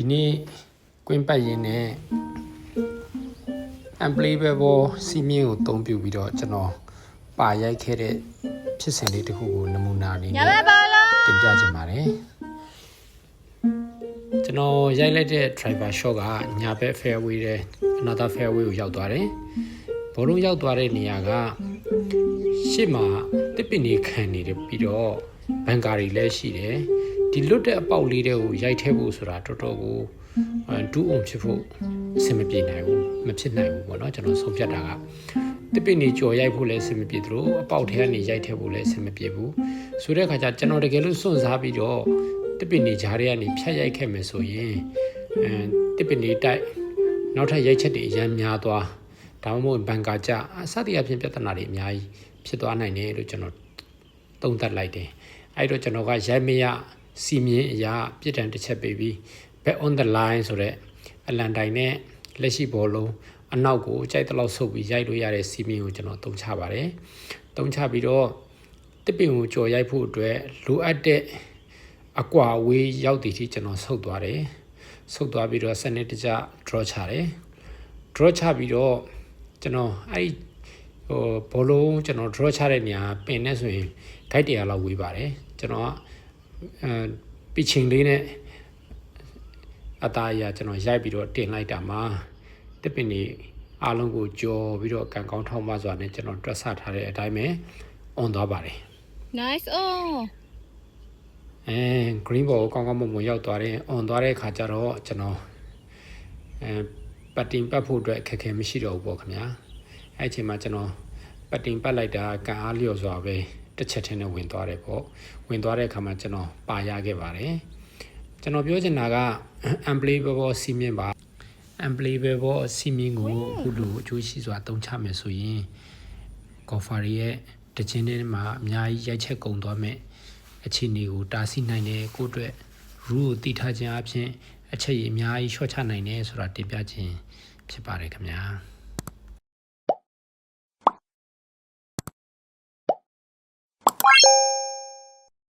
ဒီနေ့ကွင်းပတ်ရင်းနဲ့ unbelievable စီမင်းကိုအသုံးပြုပြီးတော့ကျွန်တော်ပါရိုက်ခဲ့တဲ့ဖြစ်စဉ်လေးတစ်ခုကိုနမူနာအနေညနဲ့ဘက်ပါလားတင်ပြချင်ပါတယ်ကျွန်တော်ရိုက်လိုက်တဲ့ driver shot ကညာဘက် fairway တဲ့ another fairway ကိုရောက်သွားတယ်ဘောလုံးရောက်သွားတဲ့နေရာကရှေ့မှာတစ်ပင်ကြီးခံနေတယ်ပြီးတော့ဘန်ကာတွေလည်းရှိတယ် ဒီလွတ်တဲ့အပေါက်လေးတွေကိုရိုက်ထည့်ဖို့ဆိုတာတော်တော်ကိုအဲဒူးအောင်ဖြစ်ဖို့အဆင်မပြေနိုင်ဘူးမဖြစ်နိုင်ဘူးပေါ့နော်ကျွန်တော်ဆုံးဖြတ်တာကတစ်ပင်ကြီးကြော်ရိုက်ဖို့လည်းအဆင်မပြေသလိုအပေါက်ထဲကနေရိုက်ထည့်ဖို့လည်းအဆင်မပြေဘူးဆိုတဲ့အခါကျကျွန်တော်တကယ်လို့စွန့်စားပြီးတော့တစ်ပင်ကြီးဂျားတွေကနေဖြတ်ရိုက်ခဲ့မယ်ဆိုရင်အဲတစ်ပင်ကြီးတိုက်နောက်ထပ်ရိုက်ချက်တွေအများများသွားဒါမှမဟုတ်ဘန်ကာကြအစသည်အဖြစ်ပြဿနာတွေအများကြီးဖြစ်သွားနိုင်တယ်လို့ကျွန်တော်သုံးသပ်လိုက်တယ်အဲ့တော့ကျွန်တော်ကရိုက်မရ စီမင်းအရာပြစ်ဒဏ်တစ်ချက်ပေးပြီး back on the line ဆိုတော့အလန်တိုင်နဲ့လက်ရှိဘောလုံးအနောက်ကိုကြိုက်တလောက်ဆုပ်ပြီးရိုက်လို့ရတဲ့စီမင်းကိုကျွန်တော်သုံးချပါတယ်သုံးချပြီးတော့တစ်ပင်ကိုကြော်ရိုက်ဖို့အတွက်လိုအပ်တဲ့အကွာဝေးရောက်တည်ထိကျွန်တော်ဆုပ်သွားတယ်ဆုပ်သွားပြီးတော့စနစ်တကျ draw ချတယ် draw ချပြီးတော့ကျွန်တော်အဲ့ဟိုဘောလုံးကျွန်တော် draw ချတဲ့နေရာပင်နဲ့ဆိုရင် guide တရားလောက်ဝေးပါတယ်ကျွန်တော်က အဲပီချင်လေးနဲ့အသားအရာကျွန်တော်ရိုက်ပြီးတော့တင်လိုက်တာမှာတစ်ပင်ကြီးအားလုံးကိုကြော်ပြီးတော့ကန်ကောင်းထောက်မစွာနဲ့ကျွန်တော်တွက်ဆထားတဲ့အတိုင်းပဲ on သွားပါတယ် nice oh အဲ green ball ကိုကောင်းကောင်းမွန်မွန်ရောက်သွားတယ် on သွားတဲ့အခါကျတော့ကျွန်တော်အဲပတ်တင်ပတ်ဖို့အတွက်အခက်အခဲမရှိတော့ဘူးပေါ့ခင်ဗျာအဲ့အချိန်မှာကျွန်တော်ပတ်တင်ပတ်လိုက်တာကန်အားလျော်စွာပဲ တစ်ချက်ထင်းနဲ့ဝင်သွားတယ်ပေါ့ဝင်သွားတဲ့အခါမှာကျွန်တော်ပါရခဲ့ပါတယ်ကျွန်တော်ပြောချင်တာက unbelievable စီမင်းပါ unbelievable စီမင်းကိုအခုလိုအကျိုးရှိစွာတုံးချမယ်ဆိုရင် golfer ရဲ့တခြင်းထဲမှာအများကြီးရိုက်ချက်ကုန်သွားမယ်အခြေအနေကိုတားဆီးနိုင်တယ်ကိုယ့်အတွက် rule ကိုတည်ထားခြင်းအပြင်အချက်ရအများကြီးရှော့ချနိုင်တယ်ဆိုတာတင်ပြခြင်းဖြစ်ပါတယ်ခင်ဗျာ။